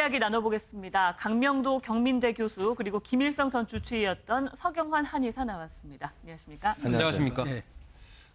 이야기 나눠보겠습니다. 강명도 경민대 교수 그리고 김일성 전 주치의였던 서경환 한의사 나왔습니다. 안녕하십니까? 안녕하십니까? 네.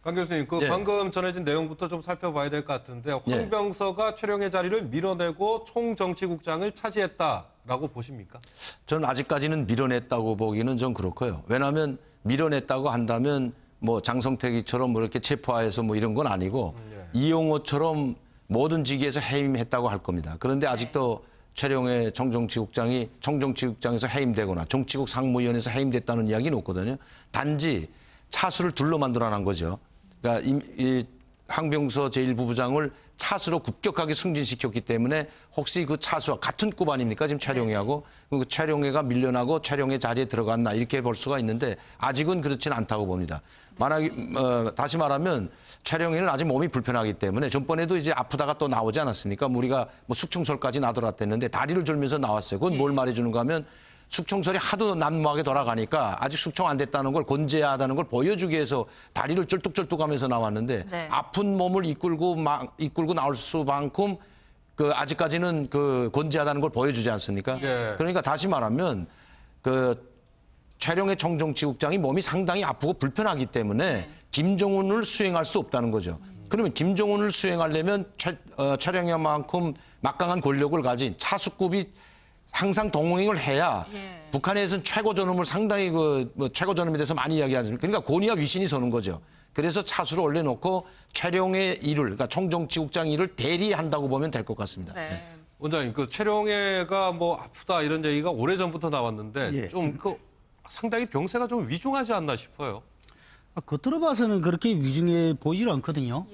강 교수님, 그 네. 방금 전해진 내용부터 좀 살펴봐야 될 것 같은데 네. 황병서가 최룡의 자리를 밀어내고 총정치국장을 차지했다라고 보십니까? 저는 아직까지는 밀어냈다고 보기는 좀 그렇고요. 왜냐하면 밀어냈다고 한다면 뭐 장성택이처럼 뭐 이렇게 체포하여서 뭐 이런 건 아니고 예. 이용호처럼 모든 직위에서 해임했다고 할 겁니다. 그런데 아직도 최룡의 청정치국장이 청정치국장에서 해임되거나 정치국 상무위원회에서 해임됐다는 이야기는 없거든요. 단지 차수를 둘러 만들어낸 거죠. 그러니까 이, 이 황병서 제1부부장을 차수로 급격하게 승진시켰기 때문에 혹시 그 차수와 같은 급 아닙니까? 지금 최룡이하고 그 최룡이가 밀려나고 최룡의 자리에 들어갔나 이렇게 볼 수가 있는데 아직은 그렇지는 않다고 봅니다. 만약에 어, 다시 말하면 최룡이는 아직 몸이 불편하기 때문에 전번에도 이제 아프다가 또 나오지 않았습니까? 우리가 뭐 숙청설까지 나돌았댔는데 다리를 졸면서 나왔어요. 그건 뭘 말해주는가 하면 숙청설이 하도 난무하게 돌아가니까 아직 숙청 안 됐다는 걸 건재하다는 걸 보여주기 위해서 다리를 쩔뚝쩔뚝하면서 나왔는데 네. 아픈 몸을 이끌고 막 이끌고 나올 수만큼 그 아직까지는 그 건재하다는 걸 보여주지 않습니까? 예. 그러니까 다시 말하면 그 최룡의 청정치국장이 몸이 상당히 아프고 불편하기 때문에 김정은을 수행할 수 없다는 거죠. 그러면 김정은을 수행하려면 최, 어, 최룡이만큼 막강한 권력을 가진 차수급이 항상 동행을 해야 예. 북한에서는 최고 존엄을 상당히 그 뭐 최고 존엄에 대해서 많이 이야기하지 그러니까 권위와 위신이 서는 거죠. 그래서 차수를 올려놓고 최룡의 일을 그러니까 총정치국장 일을 대리한다고 보면 될 것 같습니다. 네. 원장님, 그 최룡해가 뭐 아프다 이런 얘기가 오래 전부터 나왔는데 예. 좀그 상당히 병세가 좀 위중하지 않나 싶어요. 아, 겉으로 봐서는 그렇게 위중해 보이질 않거든요.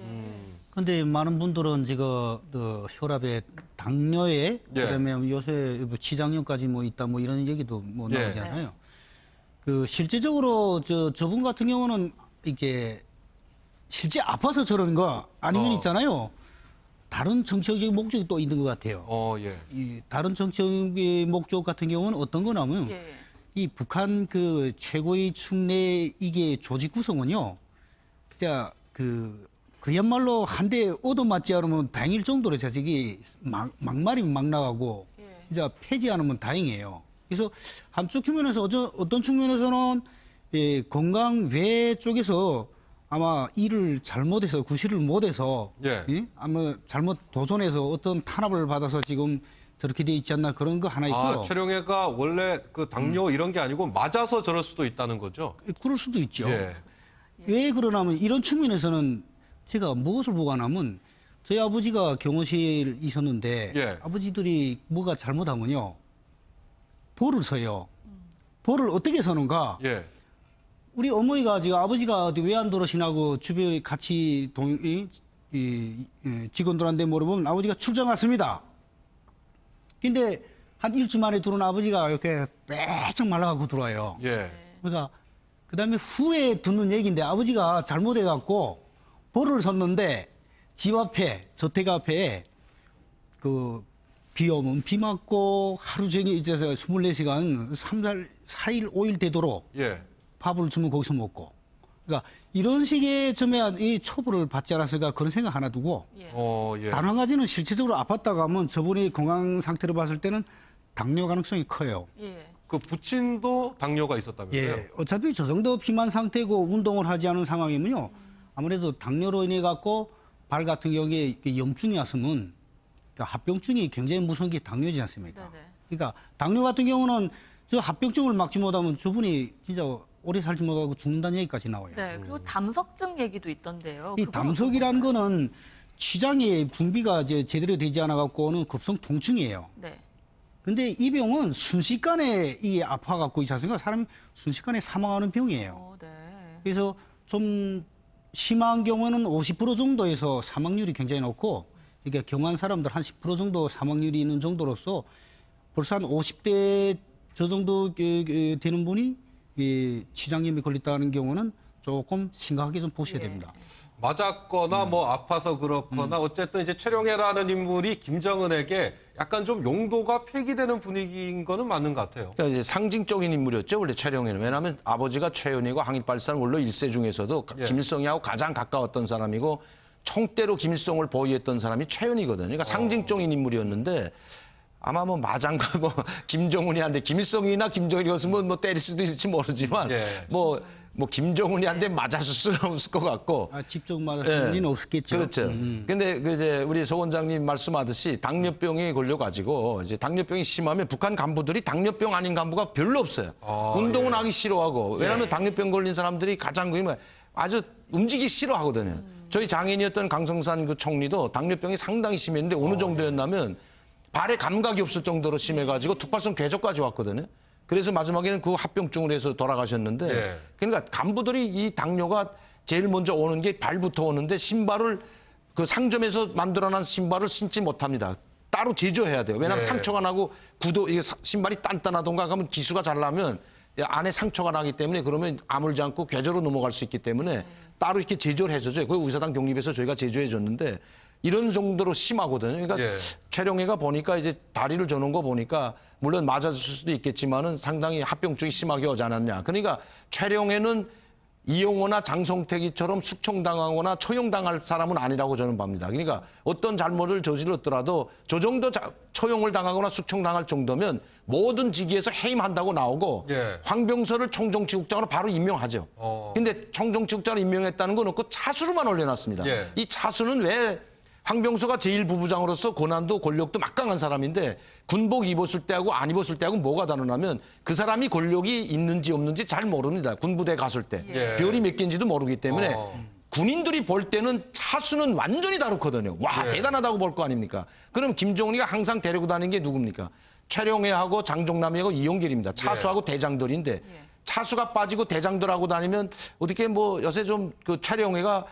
근데 많은 분들은 지금 그 혈압에 당뇨에 예. 그다음에 요새 뭐 지장염까지 뭐 있다 뭐 이런 얘기도 뭐 예. 나오잖아요. 그 실제적으로 저 저분 같은 경우는 이게 실제 아파서 거 아니면 어. 있잖아요. 다른 정치적인 목적이 또 있는 것 같아요. 어, 예. 이 다른 정치적인 목적 같은 경우는 어떤 거냐면 예. 이 북한 그 최고의 축내 이게 조직 구성은요, 진짜 그 그야말로 한 대 얻어맞지 않으면 다행일 정도로 자식이 막, 막말이면 막 나가고 예. 진짜 폐지 않으면 다행이에요. 그래서 한쪽 측면에서 어떤, 어떤 측면에서는 예, 건강 외 쪽에서 아마 일을 잘못해서 구실을 못해서 예. 예? 아마 잘못 도전해서 어떤 탄압을 받아서 지금 저렇게 돼 있지 않나 그런 거 하나 있고요. 아, 최룡해가 원래 그 당뇨 이런 게 아니고 맞아서 저럴 수도 있다는 거죠. 그럴 수도 있죠. 예. 왜 그러냐면 이런 측면에서는 제가 무엇을 보관하면 저희 아버지가 경호실 있었는데 예. 아버지들이 뭐가 잘못하면요 벌을 서요. 벌을 어떻게 서는가? 예. 우리 어머니가 지금 아버지가 왜안 들어오시냐고 주변에 같이 동, 이, 이, 이 직원들한테 물어보면 아버지가 출장 갔습니다. 근데 한 일주 만에 들어온 아버지가 이렇게 빼쩍 말라가고 들어와요. 예. 그러니까 그 다음에 후에 듣는 얘기인데 아버지가 잘못해갖고 벌을 섰는데 집 앞에 저택 앞에 그 비 오면 비 맞고 하루 종일 이제 24시간 3달 4일 5일 되도록 예. 밥을 주면 거기서 먹고 그러니까 이런 식의 점에 이 처벌을 받지 않았을까 그런 생각 하나 두고 예. 어, 예. 단한 가지는 실질적으로 아팠다고 하면 저분이 건강 상태를 봤을 때는 당뇨 가능성이 커요. 예. 그 부친도 당뇨가 있었다면서요? 예, 어차피 저 정도 비만 상태고 운동을 하지 않은 상황이면요. 아무래도 당뇨로 인해 갖고 발 같은 경우에 염증이 왔으면 그러니까 합병증이 굉장히 무서운 게 당뇨지 않습니까? 네네. 그러니까 당뇨 같은 경우는 저 합병증을 막지 못하면 저분이 진짜 오래 살지 못하고 죽는다는 얘기까지 나와요. 네. 그리고 담석증 얘기도 있던데요. 이 담석이라는 거는 췌장의 분비가 이제 제대로 되지 않아 갖고는 급성 통증이에요. 네. 근데 이 병은 순식간에 이 아파 갖고 있지 않습니까? 사람이 순식간에 사망하는 병이에요. 어, 네. 그래서 좀 심한 경우는 50% 정도에서 사망률이 굉장히 높고 이게 경한 사람들 한 10% 정도 사망률이 있는 정도로서 벌써 한 50대 저 정도 되는 분이 이 치장염에 걸렸다는 경우는 조금 심각하게 좀 보셔야 예. 됩니다. 맞았거나 뭐 아파서 그렇거나 어쨌든 이제 최룡해라는 인물이 김정은에게 약간 좀 용도가 폐기되는 분위기인 거는 맞는 것 같아요. 그러니까 이제 상징적인 인물이었죠 원래 최룡해는 왜냐하면 아버지가 최은희고 항일발산 원로 일세 중에서도 예. 김일성이하고 가장 가까웠던 사람이고 총대로 김일성을 보위했던 사람이 최은희거든요. 그러니까 상징적인 인물이었는데 아마 뭐 마장과 뭐 김정은이한테 김일성이나 김정일이었으면 뭐 때릴 수도 있을지 모르지만 예. 뭐 뭐 김정은이한테 맞았을 수는 없을 것 같고 아, 직접 말할 예. 리는 없었겠죠. 그렇죠. 음. 근데 그 이제 우리 소 원장님 말씀하듯이 당뇨병에 걸려 가지고 이제 당뇨병이 심하면 북한 간부들이 당뇨병 아닌 간부가 별로 없어요. 아, 운동은 예. 하기 싫어하고 왜냐하면 예. 당뇨병 걸린 사람들이 가장 그뭐 아주 움직이기 싫어하거든요. 저희 장인이었던 강성산 그 총리도 당뇨병이 상당히 심했는데 어, 어느 예. 정도였냐면 발에 감각이 없을 정도로 심해가지고 tuk발성 궤적까지 왔거든요. 그래서 마지막에는 그 합병증으로 해서 돌아가셨는데 예. 그러니까 간부들이 이 당뇨가 제일 먼저 오는 게 발부터 오는데 신발을 그 상점에서 만들어낸 신발을 신지 못합니다. 따로 제조해야 돼요. 왜냐하면 예. 상처가 나고 구도 이게 사- 신발이 단단하던가 하면 기수가 잘 나면 안에 상처가 나기 때문에 그러면 아물지 않고 궤저로 넘어갈 수 있기 때문에 따로 이렇게 제조를 해줘요. 그 의사당 독립에서 저희가 제조해 줬는데 이런 정도로 심하거든요. 그러니까 예. 최룡해가 보니까 이제 다리를 저는 거 보니까 물론 맞았을 수도 있겠지만은 상당히 합병증이 심하게 오지 않았냐. 그러니까 최룡해는 이용호나 장성택이처럼 숙청당하거나 처형당할 사람은 아니라고 저는 봅니다. 그러니까 어떤 잘못을 저질렀더라도 저 정도 자- 처형을 당하거나 숙청당할 정도면 모든 직위에서 해임한다고 나오고 예. 황병서를 청정치국장으로 바로 임명하죠. 어. 근데 청정치국장으로 임명했다는 건 없고 차수로만 올려놨습니다. 예. 이 차수는 왜 황병서가 제1부부장으로서 고난도 권력도 막강한 사람인데 군복 입었을 때하고 안 입었을 때하고 뭐가 다르냐면 그 사람이 권력이 있는지 없는지 잘 모릅니다. 군부대 갔을 때. 예. 별이 몇 개인지도 모르기 때문에 어. 군인들이 볼 때는 차수는 완전히 다르거든요. 와 예. 대단하다고 볼 거 아닙니까? 그럼 김정은이가 항상 데리고 다니는 게 누굽니까? 최룡해하고 장종남이하고 이용길입니다. 차수하고 대장들인데 차수가 빠지고 대장들하고 다니면 어떻게 뭐 요새 좀 그 최룡해가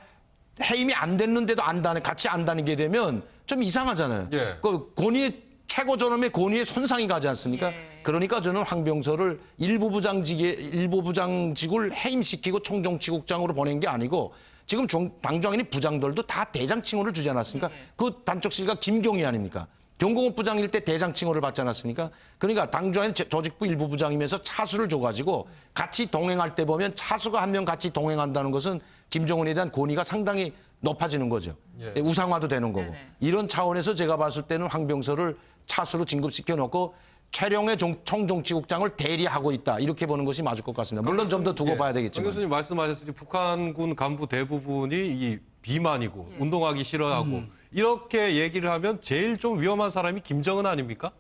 해임이 안 됐는데도 안 다니 같이 안 다니게 되면 좀 이상하잖아요. 예. 그 권위의 최고 전엄의 권위에 손상이 가지 않습니까? 예. 그러니까 저는 황병서를 일부 부장직에 일부 부장직을 해임시키고 총정치국장으로 보낸 게 아니고 지금 종- 당정인이 부장들도 다 대장 칭호를 주지 않았습니까? 그 단적실가 김경희 아닙니까? 경공업 부장일 때 대장 칭호를 받지 않았습니까? 그러니까 당정인 조직부 일부 부장이면서 차수를 줘가지고 같이 동행할 때 보면 차수가 한 명 같이 동행한다는 것은 김정은에 대한 권위가 상당히 높아지는 거죠. 예. 예, 우상화도 되는 거고. 네네. 이런 차원에서 제가 봤을 때는 황병서를 차수로 진급시켜 놓고 최룡의 종- 총정치국장을 대리하고 있다. 이렇게 보는 것이 맞을 것 같습니다. 물론 좀 더 두고 예. 봐야 강 되겠지만. 교수님 말씀하셨듯이 북한군 간부 대부분이 이 비만이고 예. 운동하기 싫어하고 이렇게 얘기를 하면 제일 좀 위험한 사람이 김정은 아닙니까?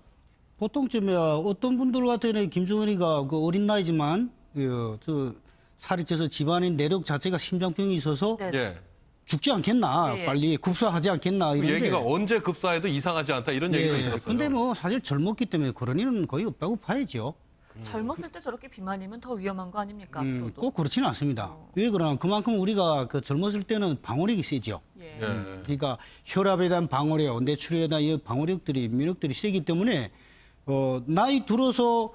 보통쯤이야 어떤 분들 같은 김정은이가 그 어린 나이지만 그, 저 살이 쪄서 집안의 내력 자체가 심장병이 있어서 네. 예. 죽지 않겠나 예, 예. 빨리 급사하지 않겠나 그 이런데 얘기가 언제 급사해도 이상하지 않다 이런 얘기가 예, 있었어요. 근데 뭐 사실 젊었기 때문에 그런 일은 거의 없다고 봐야죠. 젊었을 때 저렇게 비만이면 더 위험한 거 아닙니까? 음, 앞으로도. 꼭 그렇지는 않습니다. 왜 그러냐 그만큼 우리가 그 젊었을 때는 방어력이 세죠. 예. 예. 그러니까 혈압에 대한 방어력, 뇌출혈에 대한 이 방어력들이 면역들이 세기 때문에 어, 나이 들어서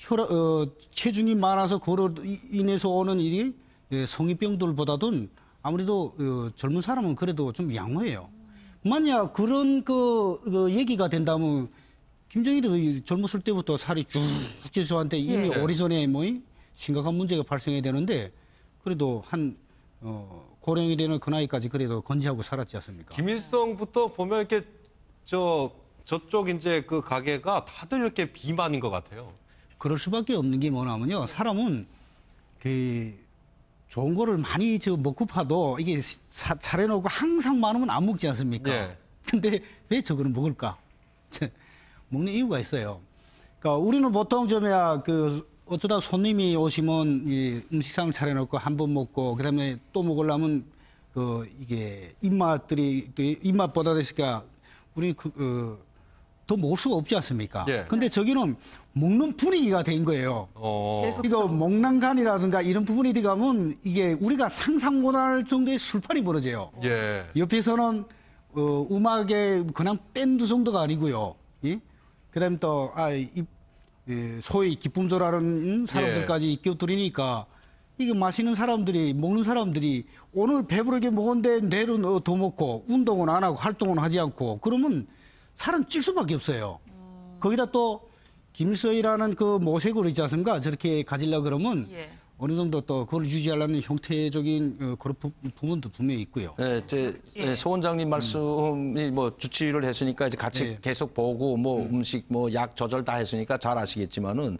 혈압, 어, 체중이 많아서 그로 이- 인해서 오는 일이 예, 성인병들보다는 아무래도 어, 젊은 사람은 그래도 좀 양호해요. 만약 그런 그, 그 얘기가 된다면 김정일도 이 젊었을 때부터 살이 쭉 찌서한테 이미 예. 오래전에 뭐이 심각한 문제가 발생해야 되는데 그래도 한 어, 고령이 되는 그 나이까지 그래도 건지하고 살았지 않습니까? 김일성부터 보면 이렇게 저 저쪽 이제 그 가게가 다들 이렇게 비만인 것 같아요. 그럴 수밖에 없는 게 뭐냐면요. 사람은 그 좋은 거를 많이 저 먹고 파도 이게 사- 차려놓고 항상 많으면 안 먹지 않습니까? 예. 근데 왜 저거를 먹을까? 먹는 이유가 있어요. 그러니까 우리는 보통 좀야 그 어쩌다 손님이 오시면 이 음식상을 차려놓고 한 번 먹고 그다음에 또 먹으려면 그 이게 입맛들이 그 입맛보다 됐으니까 우리 그, 어, 더 먹을 수가 없지 않습니까? 예. 근데 저기는 먹는 분위기가 된 거예요. 어. 계속 이거 목난간이라든가 이런 부분이 들어가면 이게 우리가 상상 못할 정도의 술판이 벌어져요. 예. 옆에서는 어, 음악의 그냥 밴드 정도가 아니고요. 예? 그다음에 또 아, 이, 예, 소위 기쁨조라는 사람들까지 껴들이니까 이게 마시는 사람들이 먹는 사람들이 오늘 배부르게 먹었는데 내일은 어, 더 먹고 운동은 안 하고 활동은 하지 않고 그러면 살은 찔 수밖에 없어요. 거기다 또 김일성이라는 그 모색으로 있지 않습니까? 저렇게 가지려 그러면 예. 어느 정도 또 그걸 유지하려는 형태적인 어, 그런 부, 부분도 분명히 있고요. 네, 제, 예. 소 원장님 말씀이 뭐 주치의를 했으니까 이제 같이 예. 계속 보고 뭐 음. 식 뭐 약 조절 다 했으니까 잘 아시겠지만은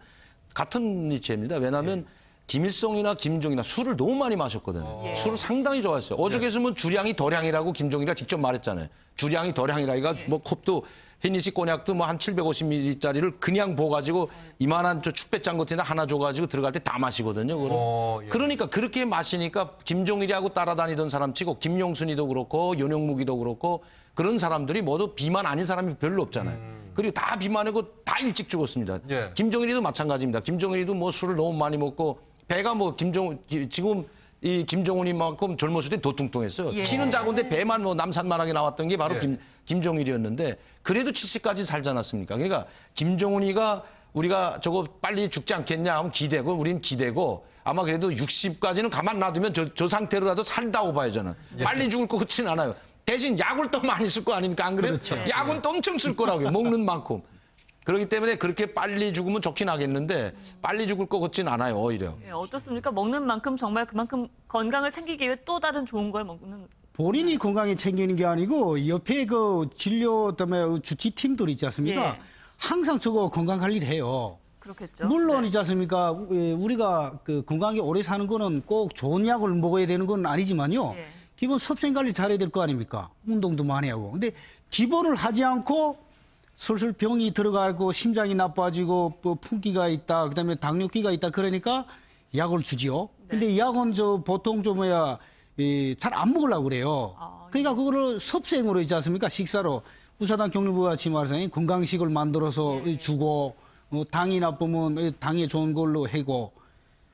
같은 이치입니다. 왜냐하면 김일성이나 김정이나 술을 너무 많이 마셨거든요. 예. 술을 상당히 좋아했어요. 어저께서는 주량이 덜량이라고 김정일이가 직접 말했잖아요. 주량이 덜량이라니까 뭐 컵도 헤니시 꼬냑도 뭐 한 750ml짜리를 그냥 부어가지고 이만한 저 축배짱 같은 데 하나 줘가지고 들어갈 때 다 마시거든요. 어, 예. 그러니까 그렇게 마시니까 김종일이하고 따라다니던 사람 치고 김용순이도 그렇고 연영무기도 그렇고 그런 사람들이 모두 비만 아닌 사람이 별로 없잖아요. 그리고 다 비만이고 다 일찍 죽었습니다. 음. 예. 김정일이도 마찬가지입니다. 김정일이도 뭐 술을 너무 많이 먹고 배가 뭐 김정 지- 지금 이 김정은이만큼 젊었을 때더 뚱뚱했어요. 예. 키는 작은데 배만 뭐 남산만하게 나왔던 게 바로 예. 김 김정일이었는데 그래도 70까지 살지 않았습니까? 그러니까 김정은이가 우리가 저거 빨리 죽지 않겠냐 하면 기대고 우린 기대고 아마 그래도 60까지는 가만 놔두면 저, 저 상태로라도 산다고 봐요 저는. 빨리 죽을 것 같지는 않아요. 대신 약을 또 많이 쓸 거 아닙니까? 안 그래요? 약은 또 엄청 쓸 거라고요. 먹는 만큼. 그렇기 때문에 그렇게 빨리 죽으면 좋긴 하겠는데 빨리 죽을 것 같지는 않아요 오히려. 예, 어떻습니까? 먹는 만큼 정말 그만큼 건강을 챙기기 위해 또 다른 좋은 걸 먹는 본인이 건강에 챙기는 게 아니고 옆에 그 진료 때문에 주치 팀들 있지 않습니까? 예. 항상 저거 건강 관리를 해요. 그렇겠죠. 물론 네. 있지 않습니까? 우- 예, 우리가 그 건강하게 오래 사는 거는 꼭 좋은 약을 먹어야 되는 건 아니지만요. 예. 기본 섭생 관리 잘해야 될 거 아닙니까? 운동도 많이 하고. 근데 기본을 하지 않고 슬슬 병이 들어가고 심장이 나빠지고 또 풍기가 있다. 그다음에 당뇨기가 있다. 그러니까 약을 주지요. 근데 약은 저 보통 좀 뭐야 잘 안 먹으려고 그래요. 아, 그러니까 그거를 섭생으로 있지 않습니까? 식사로 우사단 경리부가 말해서 건강식을 만들어서 주고 어, 당이 나쁘면 당에 좋은 걸로 해고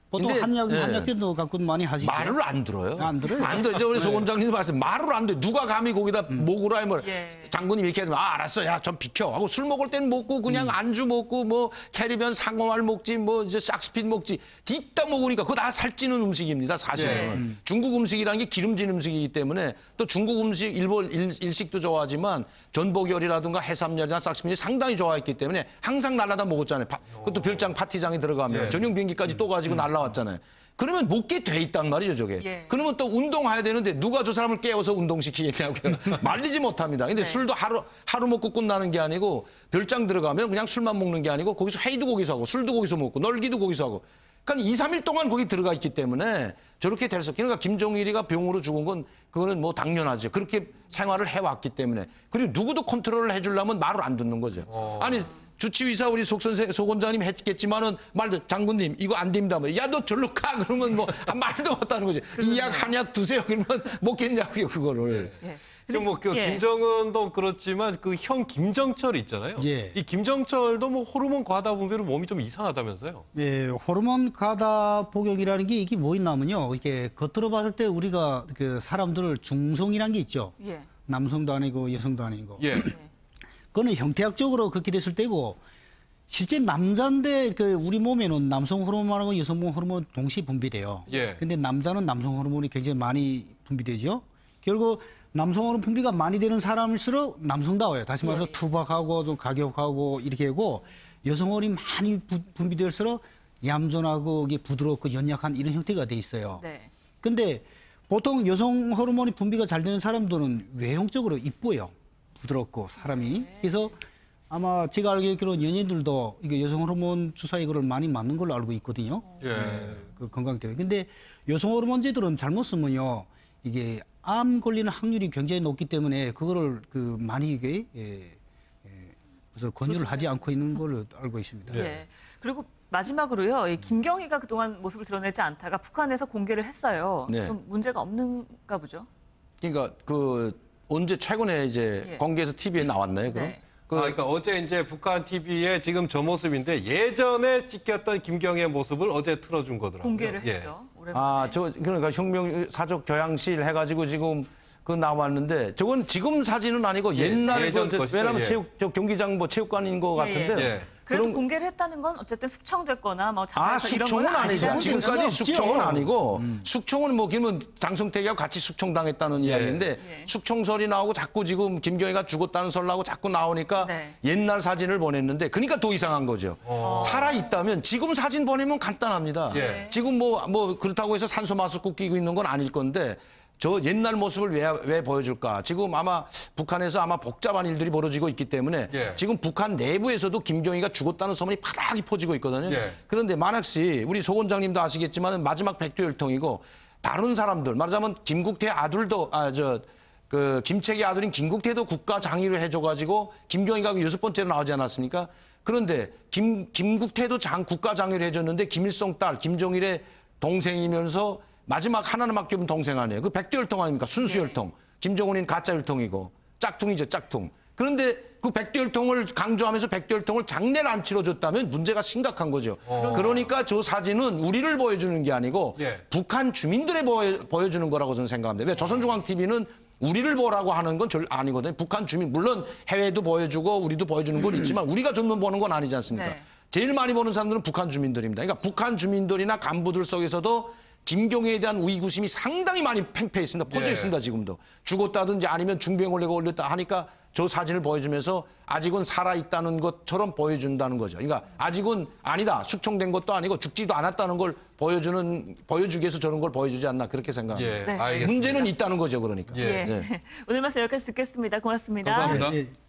보통 근데, 한약 예. 한약들도 갖고 많이 하시죠. 말을 안 들어요. 안 들어요? 안 들어요. 이제 우리 소 원장님 말씀 말을 안 돼. 누가 감히 거기다 먹으라 하면 예. 장군님 이렇게 하면 아 알았어. 야 좀 비켜. 하고 술 먹을 땐 먹고 그냥 안주 먹고 뭐 캐리비안 상어알 먹지 뭐 이제 싹스핀 먹지. 뒤따 먹으니까 그거 다 살찌는 음식입니다. 사실은. 예. 중국 음식이라는 게 기름진 음식이기 때문에 또 중국 음식 일본 일, 일식도 좋아하지만 전복요리라든가 해삼요리나 싹스핀이 상당히 좋아했기 때문에 항상 날라다 먹었잖아요. 파- 그것도 별장 파티장에 들어가면 예. 전용 비행기까지 또 가지고 날라왔잖아요. 그러면 먹게 돼 있단 말이죠, 저게. 예. 그러면 또 운동해야 되는데 누가 저 사람을 깨워서 운동시키겠냐고요. 말리지 못합니다. 근데 네. 술도 하루, 하루 먹고 끝나는 게 아니고 별장 들어가면 그냥 술만 먹는 게 아니고 거기서 회의도 거기서 하고 술도 거기서 먹고 널기도 거기서 하고. 그러니까 2, 3일 동안 거기 들어가 있기 때문에 저렇게 될 수, 그러니까 김정일이가 병으로 죽은 건 그거는 뭐 당연하죠. 그렇게 생활을 해왔기 때문에. 그리고 누구도 컨트롤을 해주려면 말을 안 듣는 거죠. 어. 아니, 주치의사 우리 속 선생 속 원장님 했겠지만은 말도 장군님 이거 안 됩니다. 야너 절로 가 그러면 뭐 아, 말도 못하는 거지. 이 약 한 약 드세요 그러면 먹겠냐고요 그거를. 예. 지금 뭐그 예. 김정은도 그렇지만 그 형 김정철 있잖아요. 예. 이 김정철도 뭐 호르몬 과다 분비로 몸이 좀 이상하다면서요. 예, 호르몬 가다 복용이라는 게 이게 뭐 있냐면요. 이게 겉으로 봤을 때 우리가 그 사람들을 중성이라는 게 있죠. 예. 남성도 아니고 여성도 아니고. 예. 그거는 형태학적으로 그렇게 됐을 때고 실제 남자인데 그 우리 몸에는 남성 호르몬하고 여성 호르몬 동시 분비돼요. 예. 근데 남자는 남성 호르몬이 굉장히 많이 분비되죠. 결국 남성 호르몬 분비가 많이 되는 사람일수록 남성다워요. 다시 말해서 예. 투박하고 좀 가격하고 이렇게 하고 여성 호르몬이 많이 부- 분비될수록 얌전하고 이게 부드럽고 연약한 이런 형태가 돼 있어요. 네. 근데 보통 여성 호르몬이 분비가 잘 되는 사람들은 외형적으로 이뻐요. 부드럽고 사람이. 그래서 아마 제가 알기로는 연예인들도 이게 여성 호르몬 주사 이거를 많이 맞는 걸로 알고 있거든요. 예. 그 건강 때문에. 근데 여성 호르몬제들은 잘못 쓰면요. 이게 암 걸리는 확률이 굉장히 높기 때문에 그거를 그 많이 이게 예, 예, 그래서 권유를 하지 않고 있는 걸로 알고 있습니다. 네. 예. 그리고 마지막으로요. 이 김경희가 그동안 모습을 드러내지 않다가 북한에서 공개를 했어요. 네. 좀 문제가 없는가 보죠. 그러니까 그 언제 최근에 이제 예. 공개해서 TV에 나왔나요? 그럼? 네. 아, 그러니까 어제 이제 북한 TV에 지금 저 모습인데 예전에 찍혔던 김경의 모습을 어제 틀어준 거더라고요. 공개를 예. 했죠. 오랜만에. 아, 저 그러니까 혁명 사적 교양실 해가지고 지금 그 나왔는데 저건 지금 사진은 아니고 예, 옛날에 예전 그, 것이죠, 왜냐면 예. 체육 저 경기장 뭐 체육관인 것 예, 같은데 예. 그래도 그런- 공개를 했다는 건 어쨌든 숙청됐거나 뭐 아, 숙청은 건 아니죠. 지금까지. 숙청은 아니고 숙청은 뭐 그러면 장성택이하고 같이 숙청당했다는 이야기인데 예. 숙청설이 나오고 자꾸 지금 김경희가 죽었다는 설 나오고 자꾸 나오니까 네. 옛날 사진을 보냈는데 그러니까 더 이상한 거죠. 살아 있다면 지금 사진 보내면 간단합니다. 예. 지금 뭐뭐 그렇다고 해서 산소 마스크 끼고 있는 건 아닐 건데 저 옛날 모습을 왜, 왜 보여줄까? 지금 아마 북한에서 아마 복잡한 일들이 벌어지고 있기 때문에 예. 지금 북한 내부에서도 김경희가 죽었다는 소문이 파닥이 퍼지고 있거든요. 예. 그런데 만학씨 우리 소 원장님도 아시겠지만 마지막 백두혈통이고 다른 사람들 말하자면 김국태 아들도 아 저 그 김책의 아들인 김국태도 국가 장의를 해줘가지고 김경희가 여섯 번째로 나오지 않았습니까? 그런데 김 김국태도 장 국가 장의를 해줬는데 김일성 딸 김정일의 동생이면서 마지막 하나님밖에 없는 동생 아니에요. 그 백두혈통 아닙니까? 순수혈통. 김정은인 가짜혈통이고 짝퉁이죠, 짝퉁. 그런데 그 백두혈통을 강조하면서 백두혈통을 장례를 안 치러줬다면 문제가 심각한 거죠. 그러니까 저 사진은 우리를 보여주는 게 아니고 예. 북한 주민들의 보여, 주는 거라고 저는 생각합니다. 왜 조선중앙TV는 우리를 보라고 하는 건 절 아니거든요. 북한 주민 물론 해외도 보여주고 우리도 보여주는 건 있지만 우리가 전문 보는 건 아니지 않습니까? 네. 제일 많이 보는 사람들은 북한 주민들입니다. 그러니까 북한 주민들이나 간부들 속에서도 김경희에 대한 의구심이 상당히 많이 있습니다. 퍼져 예. 있습니다, 지금도. 죽었다든지 아니면 중병을 내가 올렸다 하니까 저 사진을 보여주면서 아직은 살아있다는 것처럼 보여준다는 거죠. 그러니까 아직은 아니다. 숙청된 것도 아니고 죽지도 않았다는 걸 보여주는, 보여주기 위해서 저런 걸 보여주지 않나 그렇게 생각합니다. 예, 네. 알겠습니다. 문제는 있다는 거죠, 그러니까. 예. 예. 네. 오늘 말씀 여기까지 듣겠습니다. 고맙습니다. 감사합니다. 예, 예.